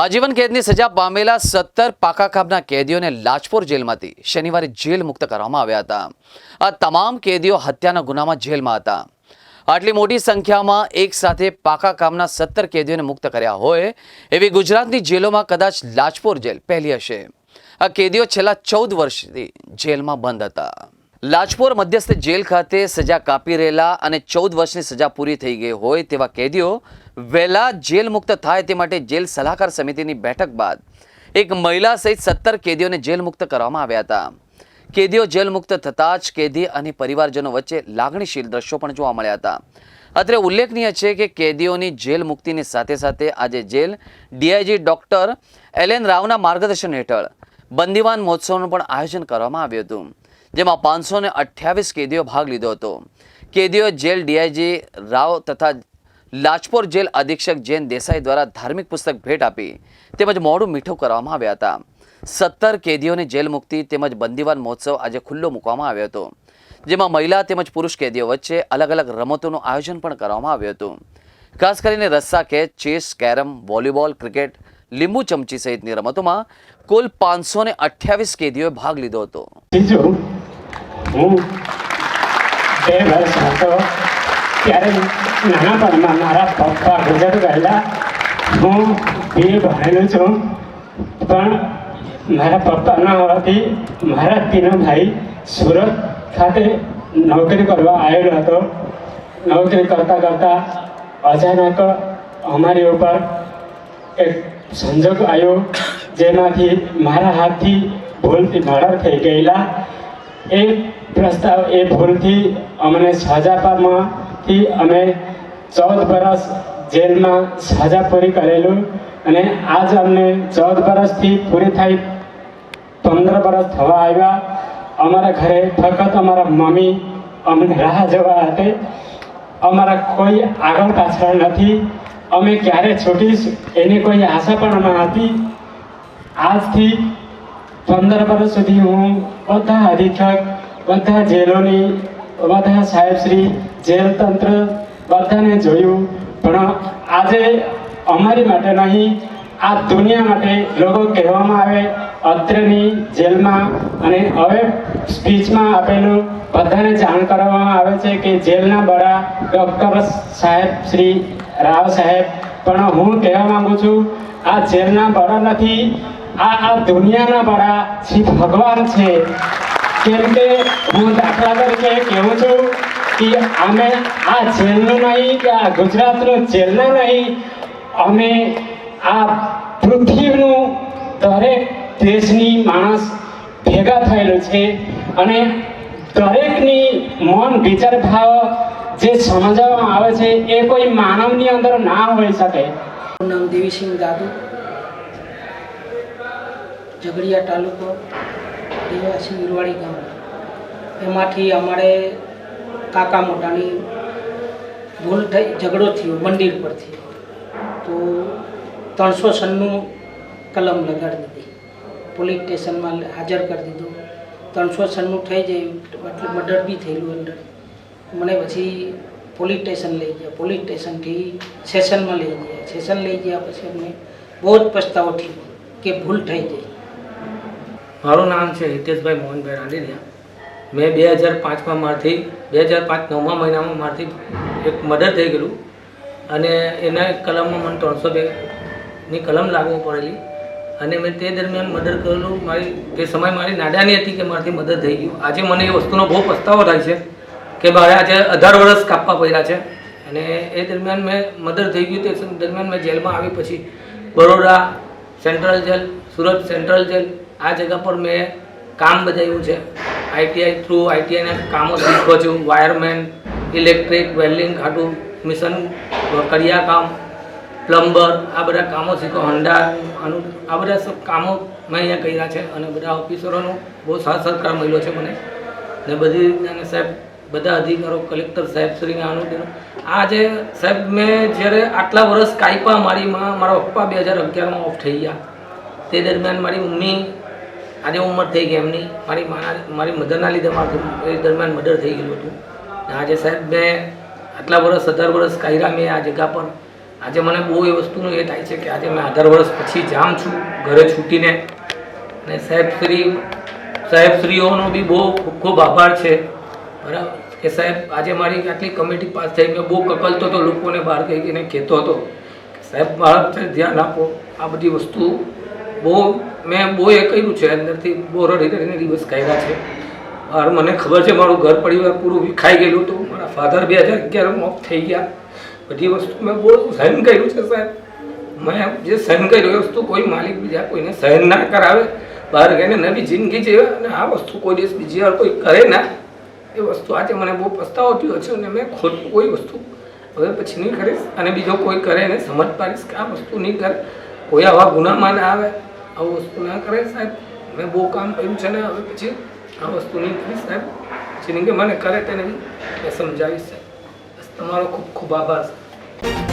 આજીવન કેદની સજા પામેલા સત્તર પાકા કામના કેદીઓને લાજપોર જેલમાંથી શનિવારે જેલ મુક્ત કરવામાં આવ્યા હતા. આ તમામ કેદીઓ હત્યાના ગુનામાં જેલમાં હતા. આટલી મોટી સંખ્યામાં એક સાથે પાકા કામના સત્તર કેદીઓને મુક્ત કર્યા હોય, એવી ગુજરાતની જેલોમાં કદાચ લાજપોર જેલ પહેલી હશે. આ કેદીઓ છેલ્લા ચૌદ વર્ષથી જેલમાં બંધ હતા. લાજપોર મધ્યસ્થ જેલ ખાતે સજા કાપી રહેલા અને ચૌદ વર્ષની સજા પૂરી થઈ ગઈ હોય તેવા કેદીઓ વહેલા જેલ મુક્ત થાય તે માટે જેલ સલાહકાર સમિતિની બેઠક બાદ એક મહિલા સહિત સત્તર કેદીઓને જેલ મુક્ત કરવામાં આવ્યા હતા. કેદીઓ જેલ મુક્ત થતાં જ કેદી અને પરિવારજનો વચ્ચે લાગણીશીલ દ્રશ્યો પણ જોવા મળ્યા હતા. અત્રે ઉલ્લેખનીય છે કે કેદીઓની જેલ મુક્તિની સાથે સાથે આજે jail DIG doctor L N રાવના માર્ગદર્શન હેઠળ બંદીવાન મહોત્સવનું પણ આયોજન કરવામાં આવ્યું હતું, જેમાં પાંચસો ને કેદીઓ ભાગ લીધો હતો. કેદીઓ જેલ ડીઆઈજી રાવ તથા લાજપોર જેલ અધિક્ષક જૈન દેસાઈ દ્વારા ધાર્મિક પુસ્તક ભેટ આપી તેમજ મોડું મીઠું કરવામાં આવ્યા હતા. સત્તર કેદીઓની જેલ મુક્તિ તેમજ બંદીવાન મહોત્સવ આજે ખુલ્લો મૂકવામાં આવ્યો હતો, જેમાં મહિલા તેમજ પુરુષ કેદીઓ વચ્ચે અલગ અલગ રમતોનું આયોજન પણ કરવામાં આવ્યું હતું. ખાસ કરીને રસ્સા કેચ, ચેસ, કેરમ, વોલીબોલ, ક્રિકેટ, લીંબુ ચમચી સહિતની રમતોમાં કુલ પાંચસો ને અઠ્યાવીસ કેદીઓએ ભાગ લીધો હતો. બીજું ત્યારે નાનાપણમાં મારા પપ્પા ગુજર ગયેલા હું એ ભણેલો છું. પણ મારા પપ્પા ન હોવાથી મારા તીનો ભાઈ સુરત ખાતે નોકરી કરવા આવેલો હતો. નોકરી કરતાં કરતાં અચાનક અમારી ઉપર એક સંજોગ આવ્યો, જેમાંથી મારા હાથથી ભૂલથી મર્ડર થઈ ગયેલા. એ પ્રસ્તાવ, એ ભૂલથી અમને સજા પામવાથી અમે ચૌદ વર્ષ જેલમાં સજા પૂરી કરેલું અને આજ અમને ચૌદ વર્ષથી પૂરી થઈ પંદર વર્ષ થવા આવ્યા. અમારા ઘરે ફક્ત અમારા મમ્મી અમને રાહ જોવા હતી. અમારા કોઈ આગળ પાછળ નથી. અમે ક્યારે છૂટીશ એની કોઈ આશા પણ ન હતી. આજથી પંદર વર્ષ સુધી હું બધા અધિક્ષક, બધા જેલોની બધા સાહેબશ્રી જેલ તંત્ર બધાને જોયું. પણ આજે અમારી માટે નહીં, આ દુનિયા માટે લોકો કહેવામાં આવે, અત્રેની જેલમાં અને હવે સ્પીચમાં આપેલું બધાને જાણ કરવામાં આવે છે કે જેલના બડા ડૉક્ટર સાહેબ શ્રી રાવ સાહેબ. પણ હું કહેવા માગું છું, આ જેલના બડા નથી, આ આ દુનિયાના બડા શ્રી ભગવાન છે. કેમ કે હું દાખલા તરીકે કહું છું કે અમે આ જેલનું નહીં કે આ ગુજરાતનું જેલના નહીં, અમે આ પૃથ્વીનું દરેક દેશની માણસ ભેગા થયેલું છે અને દરેકની મન વિચાર ભાવ જે સમજાવવામાં આવે છે એ કોઈ માનવની અંદર ના હોઈ શકે. નામ દેવીસિંહ દાદુ ઝઘડિયા તાલુકો દેવાસી વિરવાડી ગામ. એમાંથી અમારે કાકા મોટાની ભૂલ થઈ, ઝઘડો થયો મંદિર પરથી. તો ત્રણસો સનનું કલમ લગાડી દીધી. પોલીસ સ્ટેશનમાં હાજર કરી દીધું. ત્રણસો સનનું થઈ જાય એટલે મર્ડર બી થયેલું અંદર. મને પછી પોલીસ સ્ટેશન લઈ ગયા. પોલીસ સ્ટેશનથી સેશનમાં લઈ ગયા. સેશન લઈ ગયા પછી અમને બહુ જ પસ્તાવો થયો કે ભૂલ થઈ ગઈ મારું નામ છે હિતેશભાઈ મોહનભાઈ રાંદેરિયા મેં બે હજાર પાંચમાં મારથી, બે હજાર પાંચ નવમા મહિનામાં મારથી એક મર્ડર થઈ ગયેલું. અને એના કલમમાં મને ત્રણસો બેની કલમ લાગવું પડેલી. અને મેં તે દરમિયાન મર્ડર કરેલું. મારી, તે સમય મારી નાદાની હતી કે મારાથી મદદ થઈ ગયું. આજે મને એ વસ્તુનો બહુ પસ્તાવો થાય છે કે મારે આજે અઢાર વર્ષ કાપવા પડ્યા છે. અને એ દરમિયાન મેં મદદ થઈ ગયું. તે દરમિયાન મેં જેલમાં આવી પછી Baroda central jail, Surat central jail આ જગ્યા પર મેં કામ બજાવ્યું છે. આઈટીઆઈ થ્રુ આઈટીઆઈના કામો શીખો છું. વાયરમેન ઇલેક્ટ્રિક વેલ્ડિંગ ખાટું મિશન કરિયા કામ પ્લમ્બર આ બધા કામો શીખો. હંડા આનું આ બધા કામો મેં અહીંયા કર્યા છે અને બધા ઓફિસરોનો બહુ સાથ સહકાર મળ્યો છે મને. ને બધી રીતના સાહેબ, બધા અધિકારો કલેક્ટર સાહેબ શ્રીને આનું આ જે સાહેબ, મેં જ્યારે આટલા વર્ષ કાયપા મારી માં મારા પપ્પા બે હજાર અગિયારમાં ઓફ થઈ ગયા. તે દરમિયાન મારી મમ્મી આજે ઉંમર થઈ ગઈ એમની. મારી માના, મારી મધરના લીધે મારું એ દરમિયાન મર્ડર થઈ ગયેલું હતું. આજે સાહેબ મેં આટલા વર્ષ, અઢાર વર્ષ કાયરા મેં આ જગ્યા પર. આજે મને બહુ એ વસ્તુનું એ થાય છે કે આજે મેં અઢાર વર્ષ પછી જામ છું, ઘરે છૂટીને. અને સાહેબ શ્રી, સાહેબ શ્રીઓનો બી બહુ ખૂબ ખૂબ આભાર છે. બરાબર? કે સાહેબ, આજે મારી આટલી કમિટી પાસ થઈ, મેં બહુ કકલતો હતો લોકોને બહાર ગઈને કહેતો હતો સાહેબ, મારા ધ્યાન આપો. આ બધી વસ્તુ બહુ મેં બહુ એ કર્યું છે, અંદરથી બહુ રડી રડીને દિવસ કાઢ્યા છે. મારું મને ખબર છે, મારું ઘર પરિવાર પૂરું વિખાઈ ગયેલું હતું. મારા ફાધર બે હજાર અગિયારમાં ઓફ થઈ ગયા. બધી વસ્તુ મેં બહુ સહન કર્યું છે, સાહેબ. મેં જે સહન કર્યું એ વસ્તુ કોઈ માલિક બીજા કોઈને સહન ના કરાવે. બહાર ગઈને નવી જિંદગી જીવે અને આ વસ્તુ કોઈ દિવસ બીજી વાર કોઈ કરે ના. એ વસ્તુ આજે મને બહુ પસ્તાવો થયો છે અને મેં ખોટું કોઈ વસ્તુ હવે પછી નહીં કરીશ અને બીજો કોઈ કરે એને સમજ પાડીશ કે આ વસ્તુ નહીં કરે કોઈ આવા ગુનામાં ના આવે આવું વસ્તુ ના કરે સાહેબ. મેં બહુ કામ કર્યું છે ને હવે પછી આ વસ્તુ નહીં કરી સાહેબ. નહીં કે મને કરે તેને મેં સમજાવીશ સાહેબ. તમારો ખૂબ ખૂબ આભાર, સાહેબ.